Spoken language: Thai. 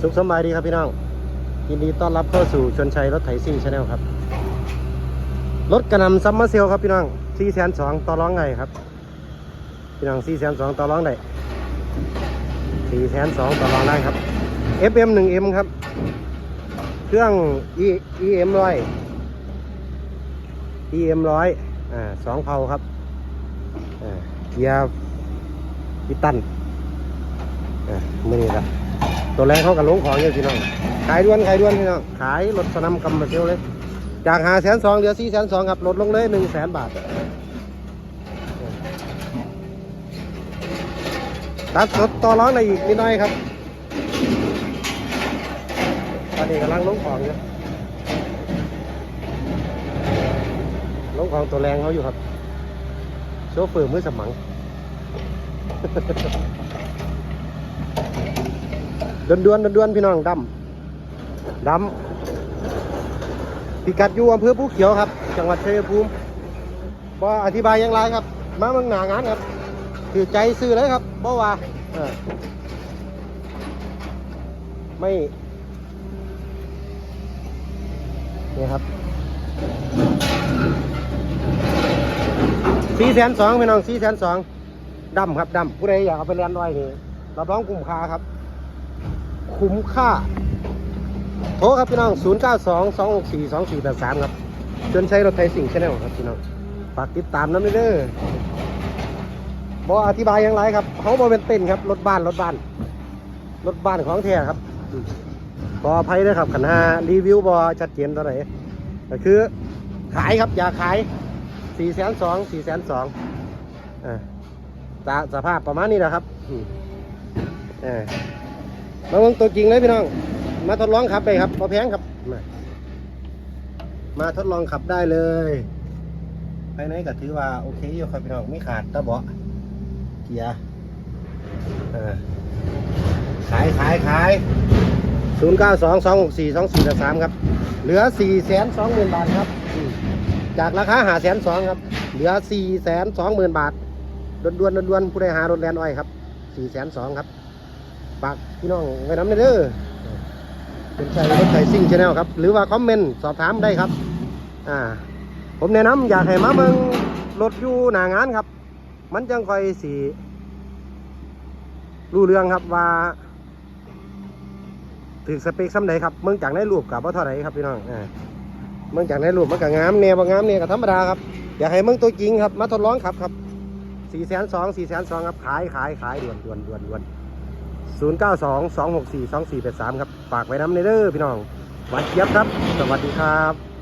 สุขสบายดีครับพี่น้อง ยินดีต้อนรับเข้าสู่ชนชัยรถไถซิ่งชาแนลครับ รถกระนำซัมเมอร์เซลครับพี่น้อง4แสนสองต่อร้องไงครับ พี่น้อง4แสนสองต่อร้องได้4แสนสองต่อร้องได้ครับ FM 1M ครับ เครื่อง E EM ร้อย EM ร้อยอ่าสองเพาครับอ่าเกียร์พิตันอ่ามือนี่ครับ ตัวแรงเขากับลงของเนี่ยพี่น้อง ขายด้วนขายด้วนพี่น้อง ขายรถสนำกำมาเซลเลย จากหาแสนสองเหลือสี่แสนสองครับลดลงเลยหนึ่งแสนบาท ตัดสดต่อร้องได้อีกนิดหน่อยครับ ตอนนี้กำลังลงของอยู่ลงของตัวแรงเขาอยู่ครับ โชเฟอร์มือสมัง ดวนดวนๆดวนพี่น้องดำดำพิกัดอยู่อำเภอภูเขียวครับ จังหวัดชัยภูมิบ่อธิบายอยังไรครับ มาเมืองหนางานครับคือใจซื้อเลยครับเพราว่าไม่นี่ครับสี่แสนสองพี่น้องสี่แสนสองดำครับดำผู้ใดอยากเอาไปเรียนด้วยนี่เรับรองคุ้มค่าครับ คุ้มค่า โทรครับพี่น้อง 0 9 2 2 6 4 2 4 8 3 ครับจนใช้รถไทยสิ่งชแนลครับพี่น้องฝากติดตามน้ำด้วยเด้อบออธิบายอย่างไรครับเขาบอเป็นเต้นครับรถบ้านรถบ้านรถบ้านของแท้ครับอืมขออภัยด้วยครับขันหารีวิวบอชัดเจนตัวไหนก็คือขายครับอยากขาย4 2 0 0 0 4 2 0 0 0อ่าสาสภาพประมาณนี้นะครับอ่า มาเบิ่งตัวจริงเลยพี่น้อง มาทดลองขับไปครับพอแพงครับ มามาทดลองขับได้เลยภายในก็ถือว่าโอเคอยู่ครับพี่น้องไม่ขาดตะเบาะเกียร์ขายขายขายศูนย์เก้าสองสองหกสี่สองสี่สามครับ เหลือสี่แสนสองหมื่นบาทครับ จากราคาหาแสนสองครับ เหลือสี่แสนสองหมื่นบาทด่วนด่วนด่วนผู้ใดหารถแลนด์อ้อยครับสี่แสนสองครับ ฝากพี่น้องไว้น้ำเด้อเป็นใจรถไถซิ่งชาแนลครับ หรือว่าคอมเมนต์สอบถามได้ครับ อ่า ผมแนะนำอยากให้มาเมืองรถอยู่หน้างานครับ มันจังคอยสีรู้เรื่องครับว่าถึงสเปคซ้ำใดครับเมืองจากในรูปกับว่าเท่าไรครับพี่น้องอ่าเมืองจากในรูปมันก็งามแนวบางงามเนี่ยก็ธรรมดาครับอยากให้เมืองตัวจริงครับ มาทดลองขับครับสี่แสนสองสี่แสนสองครับขายขายขายด่วนด่วนด่วนด่วน 0 9 2 2 6 4 2 4 8 3 ครับ ฝากไว้น้ำในเด้อพี่น้อง วันเจี๊ยบครับ สวัสดีครับ